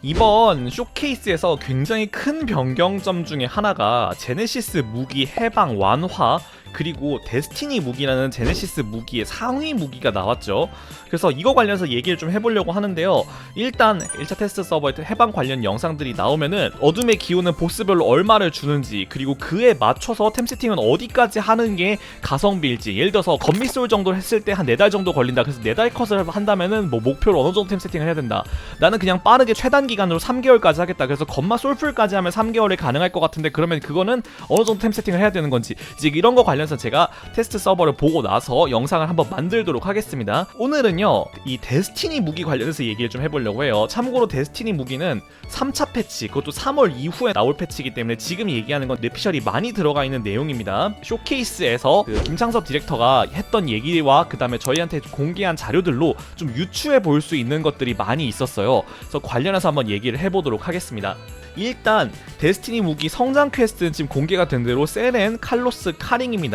이번 쇼케이스에서 굉장히 큰 변경점 중에 하나가 제네시스 무기 해방 완화 그리고 데스티니 무기라는 제네시스 무기의 상위 무기가 나왔죠. 그래서 이거 관련해서 얘기를 좀 해보려고 하는데요. 일단 1차 테스트 서버에 해방 관련 영상들이 나오면은 어둠의 기호는 보스별로 얼마를 주는지 그리고 그에 맞춰서 템 세팅은 어디까지 하는 게 가성비일지 예를 들어서 건미솔 정도 했을 때한네달 정도 걸린다. 그래서 네달 컷을 한다면은 뭐 목표로 어느 정도 템 세팅을 해야 된다. 나는 그냥 빠르게 최단 기간으로 3개월까지 하겠다. 그래서 건마 솔풀까지 하면 3개월에 가능할 것 같은데 그러면 그거는 어느 정도 템 세팅을 해야 되는 건지 이제 이런 거 관련 해서 제가 테스트 서버를 보고 나서 영상을 한번 만들도록 하겠습니다. 오늘은요 이 데스티니 무기 관련해서 얘기를 좀 해보려고 해요. 참고로 데스티니 무기는 3차 패치 그것도 3월 이후에 나올 패치이기 때문에 지금 얘기하는 건 뇌피셜이 많이 들어가 있는 내용입니다. 쇼케이스에서 그 김창섭 디렉터가 했던 얘기와 그 다음에 저희한테 공개한 자료들로 좀 유추해 볼 수 있는 것들이 많이 있었어요. 그래서 관련해서 한번 얘기를 해보도록 하겠습니다. 일단 데스티니 무기 성장 퀘스트는 지금 공개가 된 대로 세렌, 칼로스, 카링입니다.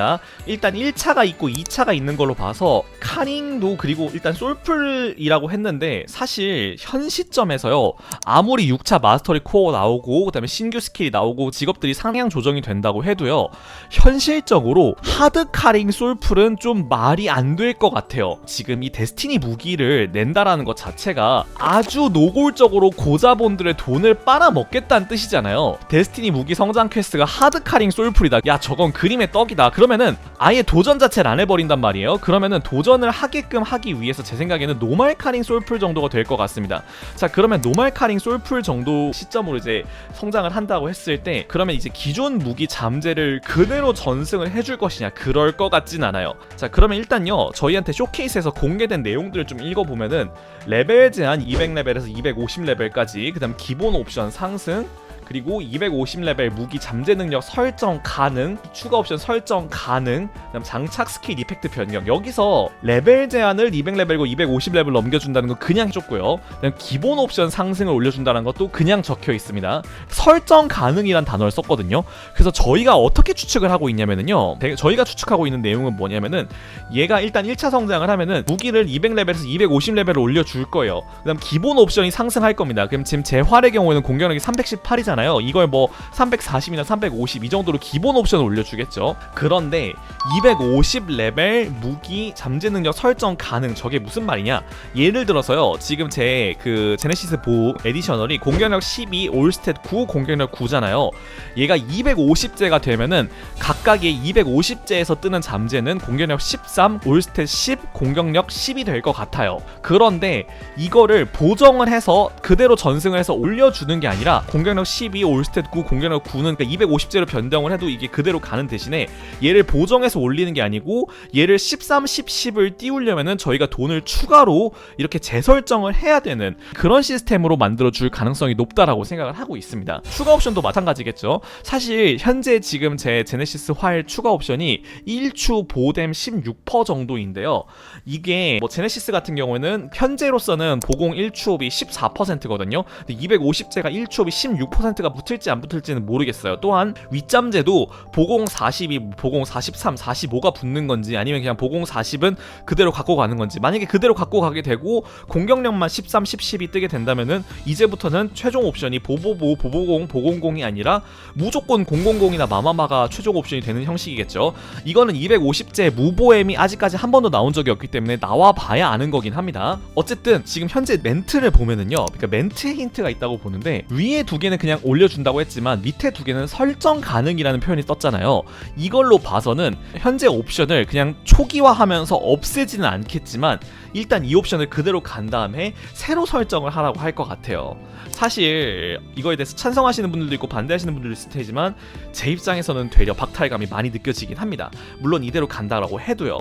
일단 1차가 있고 2차가 있는 걸로 봐서 카링도 그리고 일단 솔플이라고 했는데 사실 현 시점에서요 아무리 6차 마스터리 코어 나오고 그다음에 신규 스킬이 나오고 직업들이 상향 조정이 된다고 해도요 현실적으로 하드 카링 솔플은 좀 말이 안 될 것 같아요. 지금 이 데스티니 무기를 낸다라는 것 자체가 아주 노골적으로 고자본들의 돈을 빨아먹겠다는 뜻이잖아요. 데스티니 무기 성장 퀘스트가 하드 카링 솔플이다. 야 저건 그림의 떡이다. 그러면은 아예 도전 자체를 안 해버린단 말이에요. 그러면은 도전을 하게끔 하기 위해서 제 생각에는 노말 카링 솔플 정도가 될 것 같습니다. 자 그러면 노말 카링 솔플 정도 시점으로 이제 성장을 한다고 했을 때 그러면 이제 기존 무기 잠재를 그대로 전승을 해줄 것이냐 그럴 것 같진 않아요. 자 그러면 일단요 저희한테 쇼케이스에서 공개된 내용들을 좀 읽어보면은 레벨 제한 200레벨에서 250레벨까지 그다음 기본 옵션 상승 그리고 250레벨 무기 잠재 능력 설정 가능, 추가 옵션 설정 가능, 그다음 장착 스킬 이펙트 변경. 여기서 레벨 제한을 200레벨고 250레벨 넘겨준다는 건 그냥 해줬고요. 그다음 기본 옵션 상승을 올려준다는 것도 그냥 적혀 있습니다. 설정 가능이란 단어를 썼거든요. 그래서 저희가 어떻게 추측을 하고 있냐면은요. 대- 저희가 추측하고 있는 내용은 뭐냐면은 얘가 일단 1차 성장을 하면은 무기를 200레벨에서 250레벨을 올려줄 거예요. 그다음 기본 옵션이 상승할 겁니다. 그럼 지금 재활의 경우에는 공격력이 318이잖아요. 이걸 뭐 340이나 350 이 정도로 기본 옵션을 올려주겠죠. 그런데 250 레벨 무기 잠재 능력 설정 가능 저게 무슨 말이냐? 예를 들어서요. 지금 제 그 제네시스 보 에디셔널이 공격력 12, 올스탯 9, 공격력 9잖아요. 얘가 250제가 되면은 각각의 250제에서 뜨는 잠재는 공격력 13, 올스탯 10, 공격력 10이 될 것 같아요. 그런데 이거를 보정을 해서 그대로 전승을 해서 올려주는 게 아니라 공격력 12, 올스탯 9, 공격력 9는 그러니까 250제로 변경을 해도 이게 그대로 가는 대신에 얘를 보정해서 올리는 게 아니고 얘를 13, 10, 10을 띄우려면은 저희가 돈을 추가로 이렇게 재설정을 해야 되는 그런 시스템으로 만들어 줄 가능성이 높다라고 생각을 하고 있습니다. 추가 옵션도 마찬가지겠죠. 사실 현재 지금 제 제네시스 활 추가 옵션이 1추 보뎀 16% 정도인데요. 이게 뭐 제네시스 같은 경우에는 현재로서는 보공 1추업이 14%거든요. 근데 250제가 1추업이 16%가 붙을지 안 붙을지는 모르겠어요. 또한 윗잠제도 보공 40이 보공 43, 45가 붙는 건지 아니면 그냥 보공 40은 그대로 갖고 가는 건지 만약에 그대로 갖고 가게 되고 공격력만 13, 10, 10이 뜨게 된다면은 이제부터는 최종 옵션이 보보보, 보보공, 보공공이 아니라 무조건 000이나 마마마가 최종 옵션이 되는 형식이겠죠. 이거는 250제 무보엠이 아직까지 한 번도 나온 적이 없기 때문에 나와 봐야 아는 거긴 합니다. 어쨌든 지금 현재 멘트를 보면은요. 그러니까 멘트에 힌트가 있다고 보는데 위에 두 개는 그냥 올려준다고 했지만 밑에 두 개는 설정 가능이라는 표현이 떴잖아요. 이걸로 봐서는 현재 옵션을 그냥 초기화하면서 없애지는 않겠지만 일단 이 옵션을 그대로 간 다음에 새로 설정을 하라고 할 것 같아요. 사실 이거에 대해서 찬성하시는 분들도 있고 반대하시는 분들도 있을 테지만 제 입장에서는 되려 박탈감이 많이 느껴지긴 합니다. 물론 이대로 간다라고 해도요.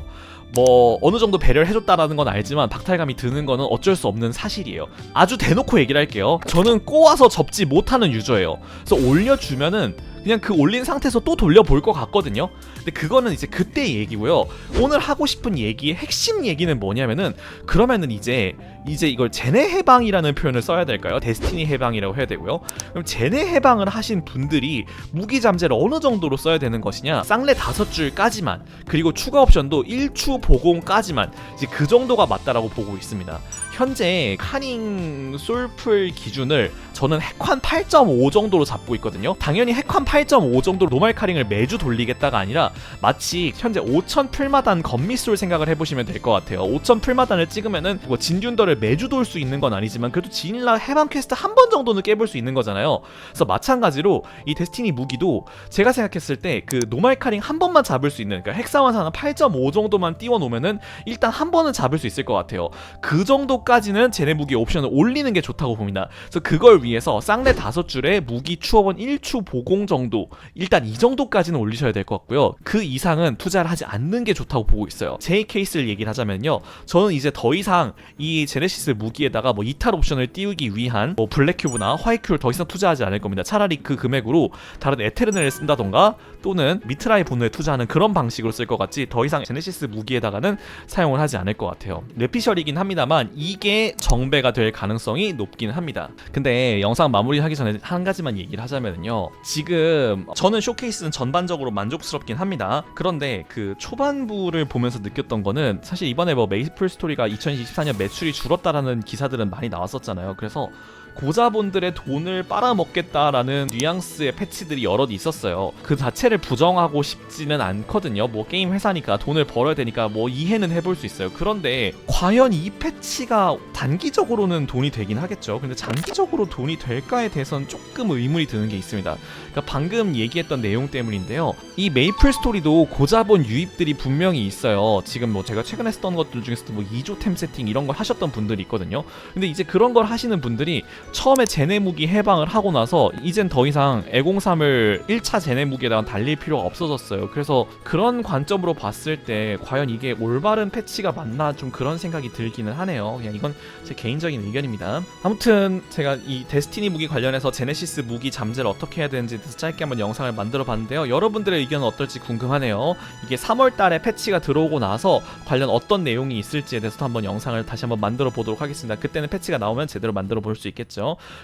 뭐 어느 정도 배려를 해줬다라는 건 알지만 박탈감이 드는 거는 어쩔 수 없는 사실이에요. 아주 대놓고 얘기를 할게요. 저는 꼬아서 접지 못하는 유저예요. 그래서 올려주면은 그냥 그 올린 상태에서 또 돌려볼 것 같거든요. 근데 그거는 이제 그때 얘기고요. 오늘 하고 싶은 얘기의 핵심 얘기는 뭐냐면은 그러면은 이제 이제 이걸 제네 해방이라는 표현을 써야 될까요? 데스티니 해방이라고 해야 되고요. 그럼 제네 해방을 하신 분들이 무기 잠재를 어느 정도로 써야 되는 것이냐? 쌍레 다섯 줄까지만 그리고 추가 옵션도 1추 보공까지만 이제 그 정도가 맞다라고 보고 있습니다. 현재 카닝 솔플 기준을 저는 핵환 8.5 정도로 잡고 있거든요. 당연히 핵환 8.5 정도로 노말 카링을 매주 돌리겠다가 아니라 마치 현재 5천 풀마단 건미술 생각을 해보시면 될 것 같아요. 5천 풀마단을 찍으면은 뭐 진균더를 매주 돌 수 있는 건 아니지만 그래도 지닐라 해방 퀘스트 한 번 정도는 깨볼 수 있는 거잖아요. 그래서 마찬가지로 이 데스티니 무기도 제가 생각했을 때 그 노말 카링 한 번만 잡을 수 있는 그러니까 핵사원사는 8.5 정도만 띄워 놓으면은 일단 한 번은 잡을 수 있을 것 같아요. 그 정도까지는 제네 무기 옵션을 올리는 게 좋다고 봅니다. 그래서 그걸 위해 서 쌍내 다섯 줄에 무기 추업원 1추 보공 정도 일단 이 정도까지는 올리셔야 될 것 같고요. 그 이상은 투자를 하지 않는 게 좋다고 보고 있어요. 제 케이스를 얘기를 하자면요. 저는 이제 더 이상 이 제네시스 무기에다가 뭐 이탈 옵션을 띄우기 위한 뭐 블랙 큐브나 화이트 큐를 더 이상 투자하지 않을 겁니다. 차라리 그 금액으로 다른 에테르넬을 쓴다던가 또는 미트라이 분노에 투자하는 그런 방식으로 쓸 것 같지 더 이상 제네시스 무기에다가는 사용을 하지 않을 것 같아요. 레피셜이긴 합니다만 이게 정배가 될 가능성이 높긴 합니다. 근데 영상 마무리하기 전에 한 가지만 얘기를 하자면요. 지금 저는 쇼케이스는 전반적으로 만족스럽긴 합니다. 그런데 그 초반부를 보면서 느꼈던 거는 사실 이번에 뭐 메이플 스토리가 2024년 매출이 줄었다라는 기사들은 많이 나왔었잖아요. 그래서 고자본들의 돈을 빨아먹겠다라는 뉘앙스의 패치들이 여럿 있었어요. 그 자체를 부정하고 싶지는 않거든요. 뭐 게임 회사니까 돈을 벌어야 되니까 뭐 이해는 해볼 수 있어요. 그런데 과연 이 패치가 단기적으로는 돈이 되긴 하겠죠. 근데 장기적으로 돈이 될까에 대해서는 조금 의문이 드는 게 있습니다. 그러니까 방금 얘기했던 내용 때문인데요. 이 메이플 스토리도 고자본 유입들이 분명히 있어요. 지금 뭐 제가 최근에 했던 것들 중에서도 뭐 2조 템 세팅 이런 걸 하셨던 분들이 있거든요. 근데 이제 그런 걸 하시는 분들이 처음에 제네 무기 해방을 하고 나서 이젠 더 이상 애공삼을 1차 제네 무기에다가 달릴 필요가 없어졌어요. 그래서 그런 관점으로 봤을 때 과연 이게 올바른 패치가 맞나 좀 그런 생각이 들기는 하네요. 그냥 이건 제 개인적인 의견입니다. 아무튼 제가 이 데스티니 무기 관련해서 제네시스 무기 잠재를 어떻게 해야 되는지 대해서 짧게 한번 영상을 만들어 봤는데요. 여러분들의 의견은 어떨지 궁금하네요. 이게 3월 달에 패치가 들어오고 나서 관련 어떤 내용이 있을지에 대해서도 한번 영상을 다시 한번 만들어 보도록 하겠습니다. 그때는 패치가 나오면 제대로 만들어 볼 수 있겠죠.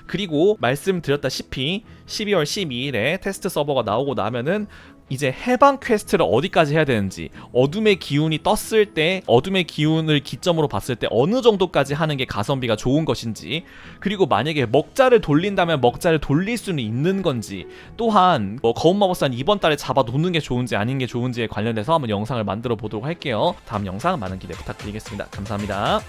그리고 말씀드렸다시피 12월 12일에 테스트 서버가 나오고 나면은 이제 해방 퀘스트를 어디까지 해야 되는지 어둠의 기운이 떴을 때 어둠의 기운을 기점으로 봤을 때 어느 정도까지 하는 게 가성비가 좋은 것인지 그리고 만약에 먹자를 돌린다면 먹자를 돌릴 수는 있는 건지 또한 뭐 거운 마법사는 이번 달에 잡아 놓는 게 좋은지 아닌 게 좋은지에 관련해서 한번 영상을 만들어 보도록 할게요. 다음 영상 많은 기대 부탁드리겠습니다. 감사합니다